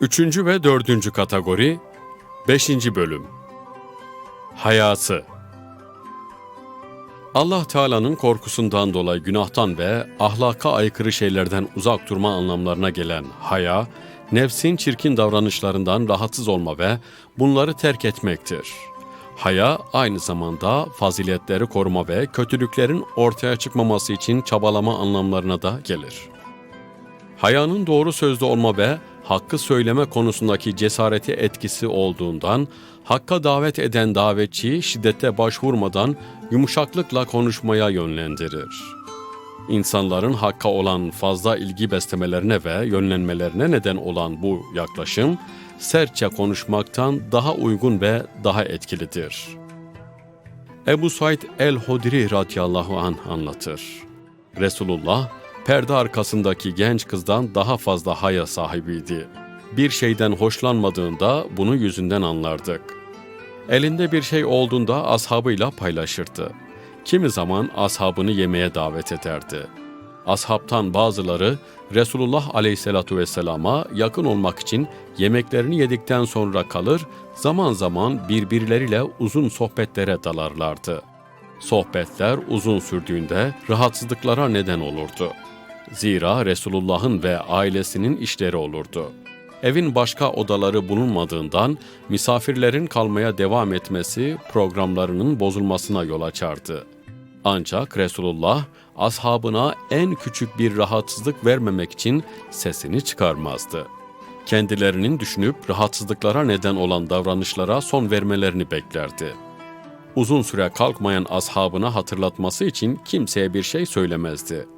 Üçüncü ve dördüncü kategori, beşinci bölüm. Hayası Allah Teala'nın korkusundan dolayı günahtan ve ahlaka aykırı şeylerden uzak durma anlamlarına gelen haya, nefsin çirkin davranışlarından rahatsız olma ve bunları terk etmektir. Haya aynı zamanda faziletleri koruma ve kötülüklerin ortaya çıkmaması için çabalama anlamlarına da gelir. Hayanın doğru sözlü olma ve hakkı söyleme konusundaki cesareti etkisi olduğundan, hakka davet eden davetçiyi şiddete başvurmadan yumuşaklıkla konuşmaya yönlendirir. İnsanların hakka olan fazla ilgi beslemelerine ve yönlenmelerine neden olan bu yaklaşım, sertçe konuşmaktan daha uygun ve daha etkilidir. Ebu Said el-Hodri radıyallahu anh anlatır. Resulullah, perde arkasındaki genç kızdan daha fazla haya sahibiydi. Bir şeyden hoşlanmadığında bunu yüzünden anlardık. Elinde bir şey olduğunda ashabıyla paylaşırdı. Kimi zaman ashabını yemeğe davet ederdi. Ashabtan bazıları Resulullah aleyhissalatu vesselama yakın olmak için yemeklerini yedikten sonra kalır, zaman zaman birbirleriyle uzun sohbetlere dalarlardı. Sohbetler uzun sürdüğünde rahatsızlıklara neden olurdu. Zira Resulullah'ın ve ailesinin işleri olurdu. Evin başka odaları bulunmadığından misafirlerin kalmaya devam etmesi programlarının bozulmasına yol açardı. Ancak Resulullah ashabına en küçük bir rahatsızlık vermemek için sesini çıkarmazdı. Kendilerinin düşünüp rahatsızlıklara neden olan davranışlara son vermelerini beklerdi. Uzun süre kalkmayan ashabına hatırlatması için kimseye bir şey söylemezdi.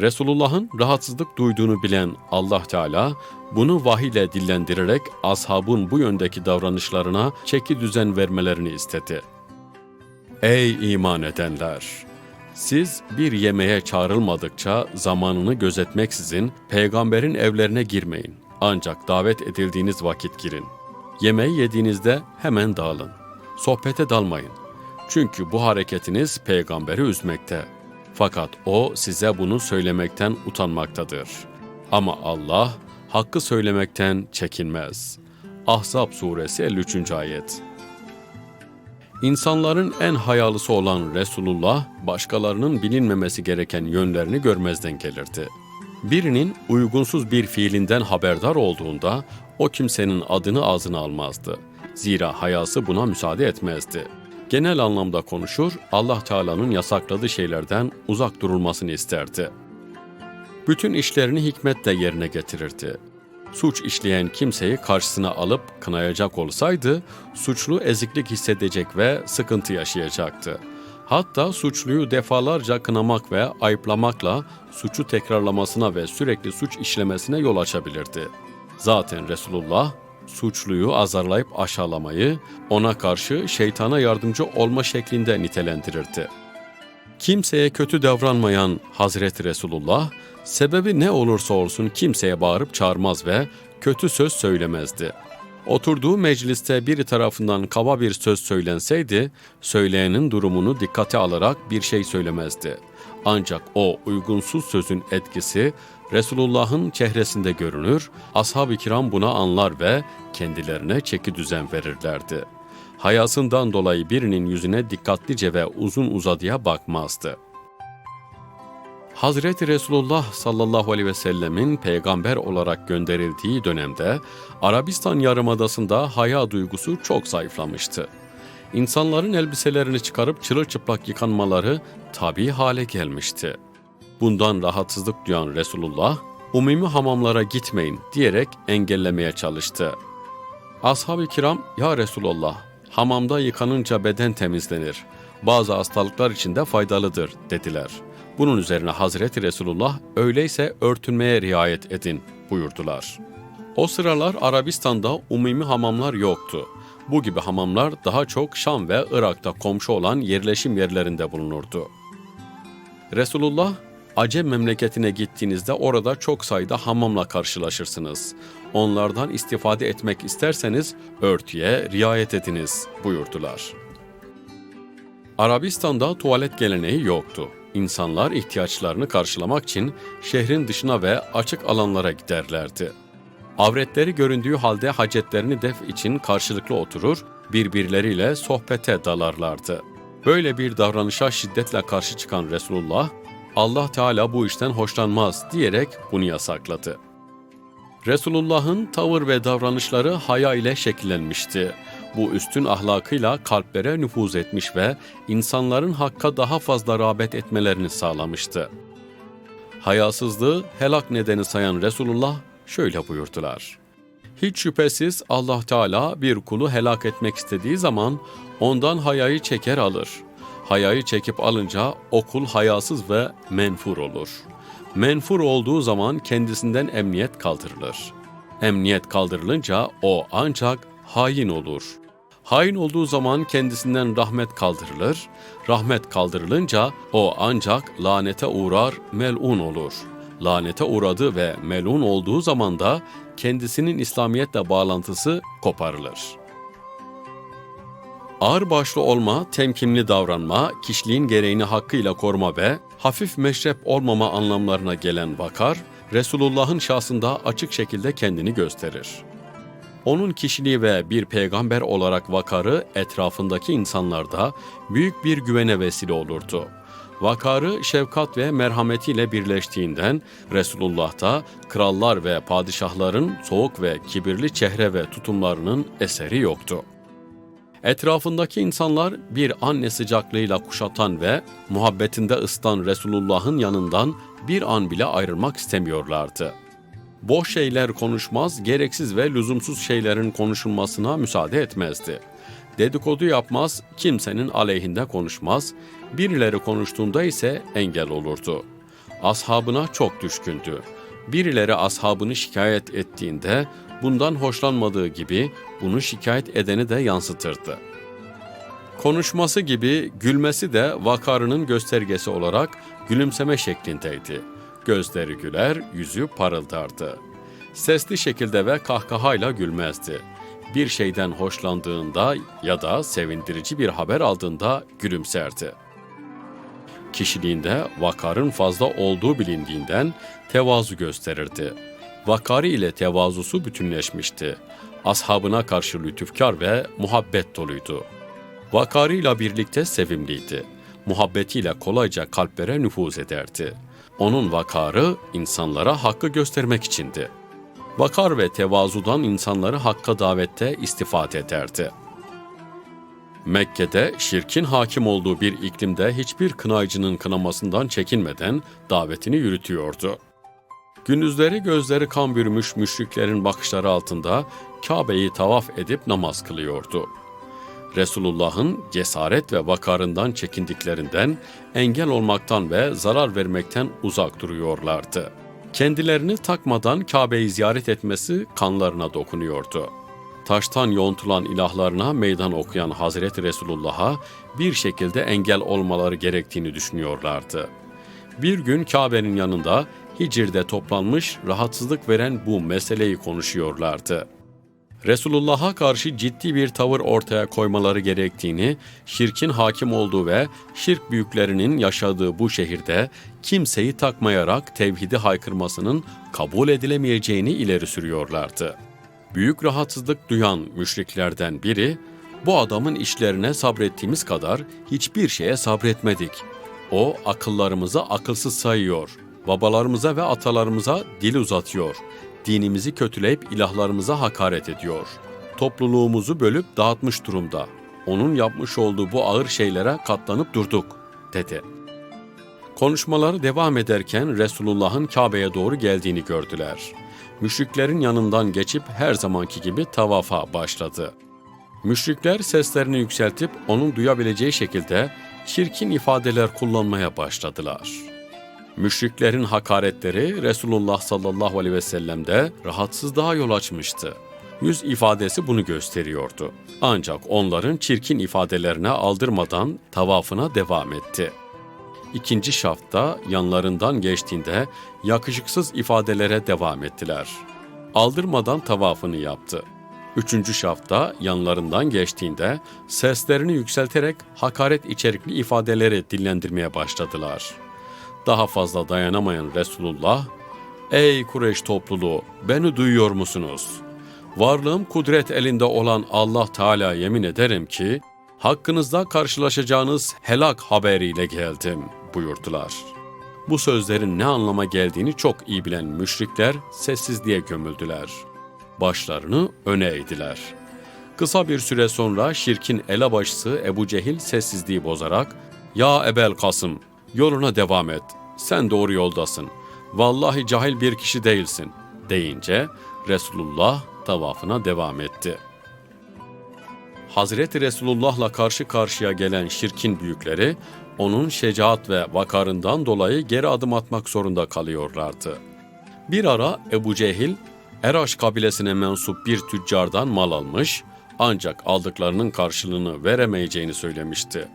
Resulullah'ın rahatsızlık duyduğunu bilen Allah Teala bunu vahiy ile dillendirerek ashabın bu yöndeki davranışlarına çeki düzen vermelerini istedi. Ey iman edenler! Siz bir yemeğe çağrılmadıkça zamanını gözetmeksizin peygamberin evlerine girmeyin. Ancak davet edildiğiniz vakit girin. Yemeği yediğinizde hemen dağılın. Sohbete dalmayın. Çünkü bu hareketiniz peygamberi üzmekte. Fakat o size bunu söylemekten utanmaktadır. Ama Allah hakkı söylemekten çekinmez. Ahzab suresi 53. ayet. İnsanların en hayalısı olan Resulullah, başkalarının bilinmemesi gereken yönlerini görmezden gelirdi. Birinin uygunsuz bir fiilinden haberdar olduğunda o kimsenin adını ağzına almazdı. Zira hayası buna müsaade etmezdi. Genel anlamda konuşur, Allah Teala'nın yasakladığı şeylerden uzak durulmasını isterdi. Bütün işlerini hikmetle yerine getirirdi suç işleyen kimseyi karşısına alıp kınayacak olsaydı suçlu eziklik hissedecek ve sıkıntı yaşayacaktı. Hatta suçluyu defalarca kınamak ve ayıplamakla suçu tekrarlamasına ve sürekli suç işlemesine yol açabilirdi. Zaten Resulullah suçluyu azarlayıp aşağılamayı ona karşı şeytana yardımcı olma şeklinde nitelendirirdi. Kimseye kötü davranmayan Hazreti Resulullah, sebebi ne olursa olsun kimseye bağırıp çağırmaz ve kötü söz söylemezdi. Oturduğu mecliste biri tarafından kaba bir söz söylenseydi, söyleyenin durumunu dikkate alarak bir şey söylemezdi. Ancak o uygunsuz sözün etkisi Resulullah'ın çehresinde görünür, ashab-ı kiram buna anlar ve kendilerine çeki düzen verirlerdi.'' hayasından dolayı birinin yüzüne dikkatlice ve uzun uzadıya bakmazdı. Hazreti Resulullah sallallahu aleyhi ve sellemin peygamber olarak gönderildiği dönemde Arabistan Yarımadası'nda haya duygusu çok zayıflamıştı. İnsanların elbiselerini çıkarıp çırılçıplak yıkanmaları tabi hale gelmişti. Bundan rahatsızlık duyan Resulullah, umumi hamamlara gitmeyin diyerek engellemeye çalıştı. Ashab-ı kiram, ya Resulullah hamamda yıkanınca beden temizlenir. Bazı hastalıklar için de faydalıdır dediler. Bunun üzerine Hazreti Resulullah öyleyse örtünmeye riayet edin buyurdular. O sıralar Arabistan'da umumi hamamlar yoktu. Bu gibi hamamlar daha çok Şam ve Irak'ta komşu olan yerleşim yerlerinde bulunurdu. Resulullah Acem memleketine gittiğinizde orada çok sayıda hamamla karşılaşırsınız. Onlardan istifade etmek isterseniz örtüye riayet ediniz buyurdular. Arabistan'da tuvalet geleneği yoktu. İnsanlar ihtiyaçlarını karşılamak için şehrin dışına ve açık alanlara giderlerdi. Avretleri göründüğü halde hacetlerini def için karşılıklı oturur, birbirleriyle sohbete dalarlardı. Böyle bir davranışa şiddetle karşı çıkan Resulullah, Allah Teala bu işten hoşlanmaz diyerek bunu yasakladı. Resulullah'ın tavır ve davranışları haya ile şekillenmişti. Bu üstün ahlakıyla kalplere nüfuz etmiş ve insanların hakka daha fazla rağbet etmelerini sağlamıştı. Hayasızlığı helak nedeni sayan Resulullah şöyle buyurdular. Hiç şüphesiz Allah Teala bir kulu helak etmek istediği zaman ondan hayayı çeker alır. Hayayı çekip alınca o kul hayasız ve menfur olur. Menfur olduğu zaman kendisinden emniyet kaldırılır. Emniyet kaldırılınca o ancak hain olur. Hain olduğu zaman kendisinden rahmet kaldırılır. Rahmet kaldırılınca o ancak lanete uğrar, melun olur. Lanete uğradı ve melun olduğu zaman da kendisinin İslamiyetle bağlantısı koparılır. Ağır başlı olma, temkinli davranma, kişiliğin gereğini hakkıyla koruma ve hafif meşrep olmama anlamlarına gelen vakar, Resulullah'ın şahsında açık şekilde kendini gösterir. Onun kişiliği ve bir peygamber olarak vakarı etrafındaki insanlarda büyük bir güvene vesile olurdu. Vakarı şefkat ve merhametiyle birleştiğinden Resulullah'ta krallar ve padişahların soğuk ve kibirli çehre ve tutumlarının eseri yoktu. Etrafındaki insanlar bir anne sıcaklığıyla kuşatan ve muhabbetinde ısıtan Resulullah'ın yanından bir an bile ayrılmak istemiyorlardı. Boş şeyler konuşmaz, gereksiz ve lüzumsuz şeylerin konuşulmasına müsaade etmezdi. Dedikodu yapmaz, kimsenin aleyhinde konuşmaz, birileri konuştuğunda ise engel olurdu. Ashabına çok düşkündü. Birileri ashabını şikayet ettiğinde bundan hoşlanmadığı gibi bunu şikayet edeni de yansıtırdı. Konuşması gibi gülmesi de vakarının göstergesi olarak gülümseme şeklindeydi. Gözleri güler, yüzü parıldardı. Sesli şekilde ve kahkahayla gülmezdi. Bir şeyden hoşlandığında ya da sevindirici bir haber aldığında gülümserdi. Kişiliğinde vakarın fazla olduğu bilindiğinden tevazu gösterirdi. Vakarı ile tevazusu bütünleşmişti. Ashabına karşı lütufkar ve muhabbet doluydu. Vakarıyla birlikte sevimliydi. Muhabbetiyle kolayca kalplere nüfuz ederdi. Onun vakarı insanlara hakkı göstermek içindi. Vakar ve tevazudan insanları hakka davette istifade ederdi. Mekke'de şirkin hakim olduğu bir iklimde hiçbir kınayıcının kınamasından çekinmeden davetini yürütüyordu. Gündüzleri gözleri kan bürümüş müşriklerin bakışları altında Kabe'yi tavaf edip namaz kılıyordu. Resulullah'ın cesaret ve vakarından çekindiklerinden, engel olmaktan ve zarar vermekten uzak duruyorlardı. Kendilerini takmadan Kabe'yi ziyaret etmesi kanlarına dokunuyordu. Taştan yoğuntulan ilahlarına meydan okuyan Hazreti Resulullah'a bir şekilde engel olmaları gerektiğini düşünüyorlardı. Bir gün Kabe'nin yanında Hicr'de toplanmış rahatsızlık veren bu meseleyi konuşuyorlardı. Resulullah'a karşı ciddi bir tavır ortaya koymaları gerektiğini, şirkin hakim olduğu ve şirk büyüklerinin yaşadığı bu şehirde kimseyi takmayarak tevhidi haykırmasının kabul edilemeyeceğini ileri sürüyorlardı. Büyük rahatsızlık duyan müşriklerden biri, bu adamın işlerine sabrettiğimiz kadar hiçbir şeye sabretmedik. O akıllarımızı akılsız sayıyor, babalarımıza ve atalarımıza dil uzatıyor, dinimizi kötüleyip ilahlarımıza hakaret ediyor. Topluluğumuzu bölüp dağıtmış durumda. Onun yapmış olduğu bu ağır şeylere katlanıp durduk, dedi. Konuşmaları devam ederken Resulullah'ın Kabe'ye doğru geldiğini gördüler. Müşriklerin yanından geçip her zamanki gibi tavafa başladı. Müşrikler seslerini yükseltip onun duyabileceği şekilde çirkin ifadeler kullanmaya başladılar. Müşriklerin hakaretleri Resulullah sallallahu aleyhi ve sellem'de rahatsızlığa yol açmıştı. Yüz ifadesi bunu gösteriyordu. Ancak onların çirkin ifadelerine aldırmadan tavafına devam etti. İkinci şafta yanlarından geçtiğinde yakışıksız ifadelere devam ettiler. Aldırmadan tavafını yaptı. Üçüncü şafta yanlarından geçtiğinde seslerini yükselterek hakaret içerikli ifadeleri dillendirmeye başladılar. Daha fazla dayanamayan Resulullah, Ey Kureyş topluluğu, beni duyuyor musunuz? Varlığım kudret elinde olan Allah Teala yemin ederim ki, hakkınızda karşılaşacağınız helak haberiyle geldim buyurdular. Bu sözlerin ne anlama geldiğini çok iyi bilen müşrikler sessizliğe gömüldüler. Başlarını öne eğdiler. Kısa bir süre sonra şirkin elebaşısı Ebu Cehil sessizliği bozarak ''Ya Ebel Kasım, yoluna devam et. Sen doğru yoldasın. Vallahi cahil bir kişi değilsin.'' deyince Resulullah tavafına devam etti. Hazreti Resulullah'la karşı karşıya gelen şirkin büyükleri onun şecaat ve vakarından dolayı geri adım atmak zorunda kalıyorlardı. Bir ara Ebu Cehil, Eraş kabilesine mensup bir tüccardan mal almış ancak aldıklarının karşılığını veremeyeceğini söylemişti.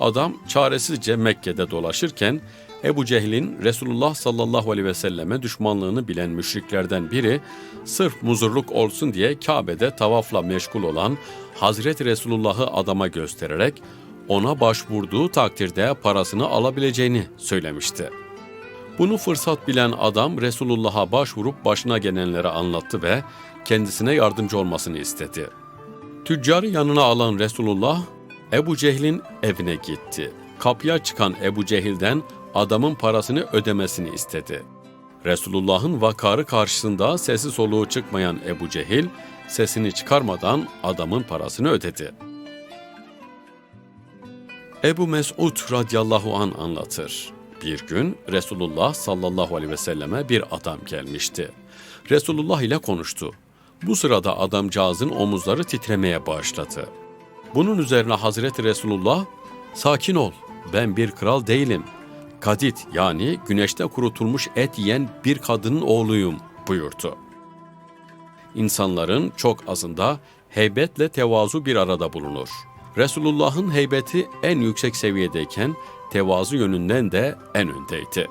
Adam çaresizce Mekke'de dolaşırken Ebu Cehil'in Resulullah sallallahu aleyhi ve selleme düşmanlığını bilen müşriklerden biri sırf muzurluk olsun diye Kabe'de tavafla meşgul olan Hazreti Resulullah'ı adama göstererek ona başvurduğu takdirde parasını alabileceğini söylemişti. Bunu fırsat bilen adam Resulullah'a başvurup başına gelenleri anlattı ve kendisine yardımcı olmasını istedi. Tüccarı yanına alan Resulullah Ebu Cehil'in evine gitti. Kapıya çıkan Ebu Cehil'den adamın parasını ödemesini istedi. Resulullah'ın vakarı karşısında sesi soluğu çıkmayan Ebu Cehil sesini çıkarmadan adamın parasını ödedi. Ebu Mesud radıyallahu an anlatır. Bir gün Resulullah sallallahu aleyhi ve selleme bir adam gelmişti. Resulullah ile konuştu. Bu sırada adamcağızın omuzları titremeye başladı. Bunun üzerine Hazreti Resulullah, sakin ol, ben bir kral değilim. Kadit yani güneşte kurutulmuş et yiyen bir kadının oğluyum buyurdu. İnsanların çok azında heybetle tevazu bir arada bulunur. Resulullah'ın heybeti en yüksek seviyedeyken tevazu yönünden de en öndeydi.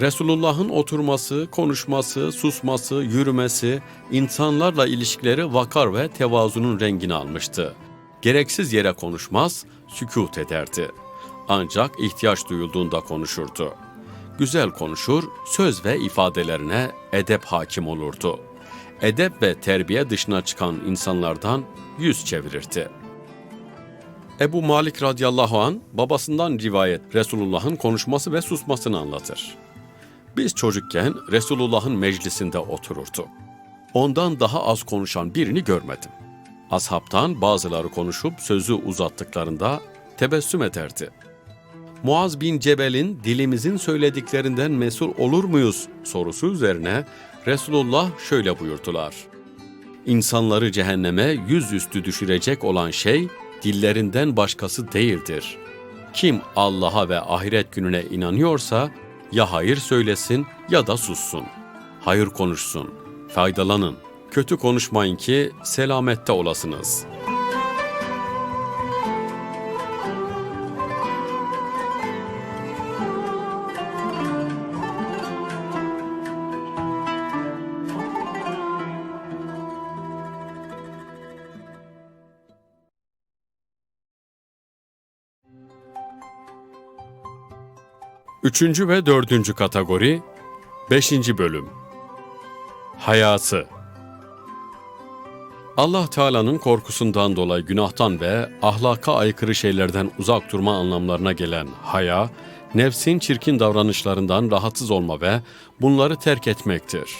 Resulullah'ın oturması, konuşması, susması, yürümesi, insanlarla ilişkileri vakar ve tevazunun rengini almıştı. Gereksiz yere konuşmaz, sükut ederdi. Ancak ihtiyaç duyulduğunda konuşurdu. Güzel konuşur, söz ve ifadelerine edep hakim olurdu. Edep ve terbiye dışına çıkan insanlardan yüz çevirirdi. Ebu Malik radıyallahu an babasından rivayet Resulullah'ın konuşması ve susmasını anlatır. Biz çocukken Resulullah'ın meclisinde otururduk. Ondan daha az konuşan birini görmedim. Ashabtan bazıları konuşup sözü uzattıklarında tebessüm ederdi. Muaz bin Cebel'in dilimizin söylediklerinden mesul olur muyuz sorusu üzerine Resulullah şöyle buyurdular. İnsanları cehenneme yüzüstü düşürecek olan şey dillerinden başkası değildir. Kim Allah'a ve ahiret gününe inanıyorsa ya hayır söylesin ya da sussun. Hayır konuşsun, faydalanın. Kötü konuşmayın ki selamette olasınız. Üçüncü ve dördüncü kategori, beşinci bölüm. Hayatı Allah Teala'nın korkusundan dolayı günahtan ve ahlaka aykırı şeylerden uzak durma anlamlarına gelen haya, nefsin çirkin davranışlarından rahatsız olma ve bunları terk etmektir.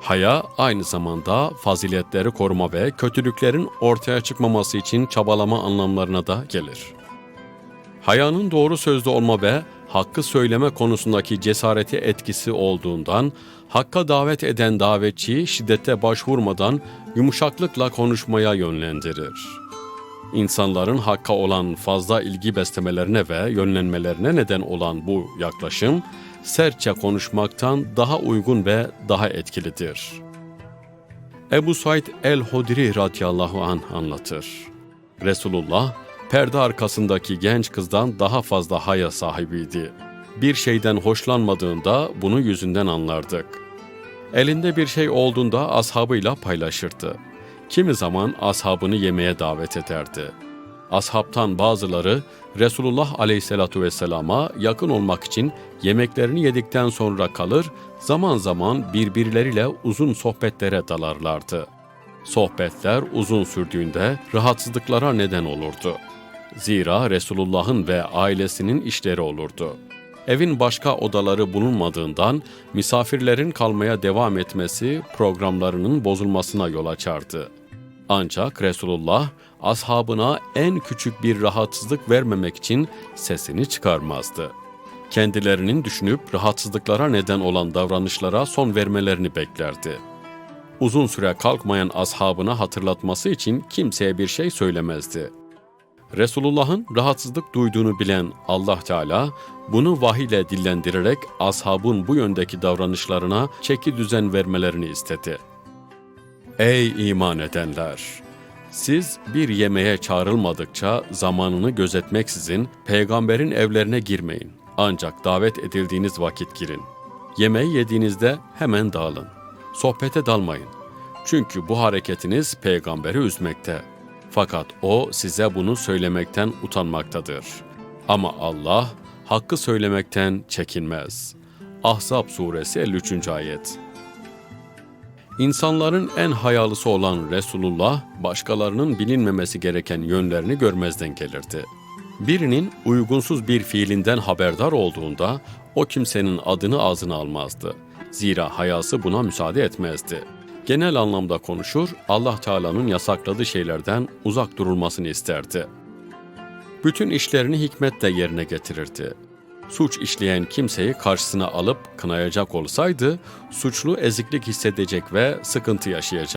Haya aynı zamanda faziletleri koruma ve kötülüklerin ortaya çıkmaması için çabalama anlamlarına da gelir. Hayanın doğru sözlü olma ve hakkı söyleme konusundaki cesareti etkisi olduğundan, hakka davet eden davetçiyi şiddete başvurmadan yumuşaklıkla konuşmaya yönlendirir. İnsanların hakka olan fazla ilgi beslemelerine ve yönlenmelerine neden olan bu yaklaşım, sertçe konuşmaktan daha uygun ve daha etkilidir. Ebu Said el-Hodri radıyallahu anh anlatır. Resulullah, perde arkasındaki genç kızdan daha fazla haya sahibiydi. Bir şeyden hoşlanmadığında bunu yüzünden anlardık. Elinde bir şey olduğunda ashabıyla paylaşırdı. Kimi zaman ashabını yemeğe davet ederdi. ashabtan bazıları Resulullah aleyhissalatu vesselama yakın olmak için yemeklerini yedikten sonra kalır, zaman zaman birbirleriyle uzun sohbetlere dalarlardı. Sohbetler uzun sürdüğünde rahatsızlıklara neden olurdu. Zira Resulullah'ın ve ailesinin işleri olurdu. Evin başka odaları bulunmadığından misafirlerin kalmaya devam etmesi programlarının bozulmasına yol açardı. Ancak Resulullah ashabına en küçük bir rahatsızlık vermemek için sesini çıkarmazdı. Kendilerinin düşünüp rahatsızlıklara neden olan davranışlara son vermelerini beklerdi. Uzun süre kalkmayan ashabına hatırlatması için kimseye bir şey söylemezdi. Resulullah'ın rahatsızlık duyduğunu bilen Allah Teala bunu vahiy ile dillendirerek ashabın bu yöndeki davranışlarına çeki düzen vermelerini istedi. Ey iman edenler! Siz bir yemeğe çağrılmadıkça zamanını gözetmeksizin peygamberin evlerine girmeyin. Ancak davet edildiğiniz vakit girin. Yemeği yediğinizde hemen dağılın. Sohbete dalmayın. Çünkü bu hareketiniz peygamberi üzmekte. Fakat o size bunu söylemekten utanmaktadır. Ama Allah hakkı söylemekten çekinmez. Ahzab suresi 53. ayet. İnsanların en hayalısı olan Resulullah, başkalarının bilinmemesi gereken yönlerini görmezden gelirdi. Birinin uygunsuz bir fiilinden haberdar olduğunda o kimsenin adını ağzına almazdı. Zira hayası buna müsaade etmezdi. Genel anlamda konuşur, Allah Teala'nın yasakladığı şeylerden uzak durulmasını isterdi. Bütün işlerini hikmetle yerine getirirdi. Suç işleyen kimseyi karşısına alıp kınayacak olsaydı, suçlu eziklik hissedecek ve sıkıntı yaşayacak.